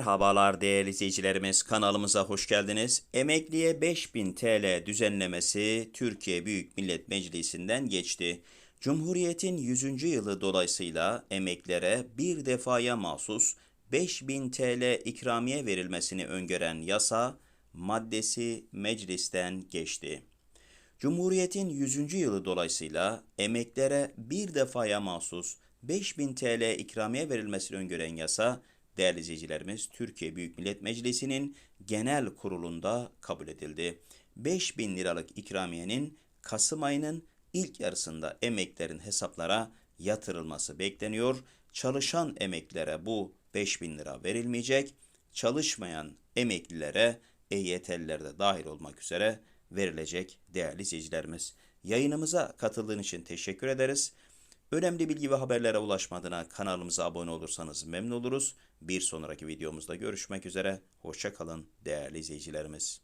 Merhabalar değerli izleyicilerimiz kanalımıza hoş geldiniz. Emekliye 5000 TL düzenlemesi Türkiye Büyük Millet Meclisi'nden geçti. Cumhuriyet'in 100. yılı dolayısıyla emeklere bir defaya mahsus 5000 TL ikramiye verilmesini öngören yasa maddesi meclisten geçti. Cumhuriyet'in 100. yılı dolayısıyla emeklere bir defaya mahsus 5000 TL ikramiye verilmesini öngören yasa, değerli izleyicilerimiz, Türkiye Büyük Millet Meclisi'nin genel kurulunda kabul edildi. 5000 liralık ikramiyenin Kasım ayının ilk yarısında emeklerin hesaplara yatırılması bekleniyor. Çalışan emeklilere bu 5000 lira verilmeyecek. Çalışmayan emeklilere EYT'liler de dahil olmak üzere verilecek değerli izleyicilerimiz. Yayınımıza katıldığın için teşekkür ederiz. Önemli bilgi ve haberlere ulaşmadığına kanalımıza abone olursanız memnun oluruz. Bir sonraki videomuzda görüşmek üzere. Hoşça kalın değerli izleyicilerimiz.